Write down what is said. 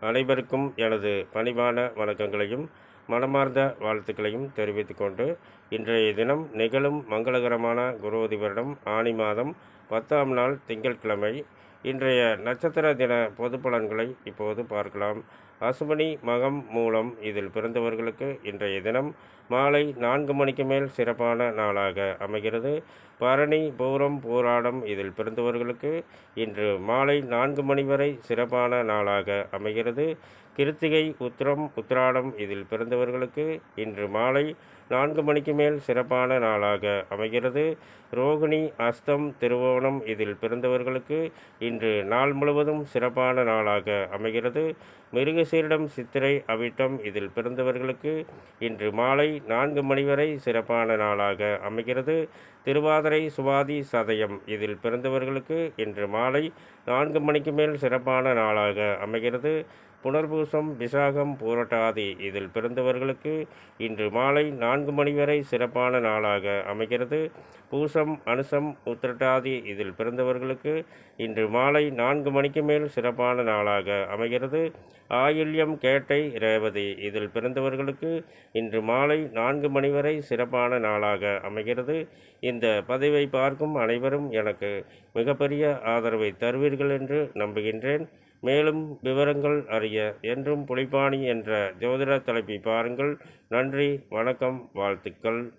அனைவருக்கும் எனது பணிவான வணக்கங்களையும் மனமார்ந்த வாழ்த்துக்களையும் தெரிவித்துக்கொண்டு இன்றைய தினம் நிகழும் மங்களகரமான குருவதி வருடம் ஆனி மாதம் பத்தாம் நாள் திங்கட்கிழமை இன்றைய நட்சத்திர தின பொது பலன்களை இப்போது பார்க்கலாம். அசுமணி மகம் மூலம் இதில் பிறந்தவர்களுக்கு இன்றைய தினம் மாலை நான்கு மணிக்கு மேல் சிறப்பான நாளாக அமைகிறது. பரணி பூரம் போராடம் இதில் பிறந்தவர்களுக்கு இன்று மாலை நான்கு மணி வரை சிறப்பான நாளாக அமைகிறது. கிருத்திகை உத்திரம் உத்திராடம் இதில் பிறந்த பிறந்தவர்களுக்கு இன்று மாலை நான்கு மணிக்கு மேல் சிறப்பான நாளாக அமைகிறது. ரோகிணி அஸ்தம் திருவோணம் இதில் பிறந்தவர்களுக்கு இன்று நாள் முழுவதும் சிறப்பான நாளாக அமைகிறது. மிருகசீரிடம் சித்திரை அவிட்டம் இதில் பிறந்தவர்களுக்கு இன்று மாலை நான்கு மணி வரை சிறப்பான நாளாக அமைகிறது. திருவாதிரை சுவாதி சதயம் இதில் பிறந்தவர்களுக்கு இன்று மாலை நான்கு மணிக்கு மேல் சிறப்பான நாளாக அமைகிறது. புனர்பூசம் விசாகம் பூரட்டாதி இதில் பிறந்தவர்களுக்கு இன்று மாலை நான்கு மணி வரை சிறப்பான நாளாக அமைகிறது. பூசம் அனுசம் உத்திரட்டாதி இதில் பிறந்தவர்களுக்கு இன்று மாலை நான்கு மணிக்கு மேல் சிறப்பான நாளாக அமைகிறது. ஆயுள்யம் கேட்டை ரேவதி இதில் பிறந்தவர்களுக்கு இன்று மாலை நான்கு மணி வரை சிறப்பான நாளாக அமைகிறது. இந்த பதிவை பார்க்கும் அனைவரும் எனக்கு மிகப்பெரிய ஆதரவை தருவீர்கள் என்று நம்புகின்றேன். மேலும் விவரங்கள் அறிய என்றும் புலிப்பாணி என்ற ஜோதிட தலைப்பை பாருங்கள். நன்றி வணக்கம் வாழ்த்துக்கள்.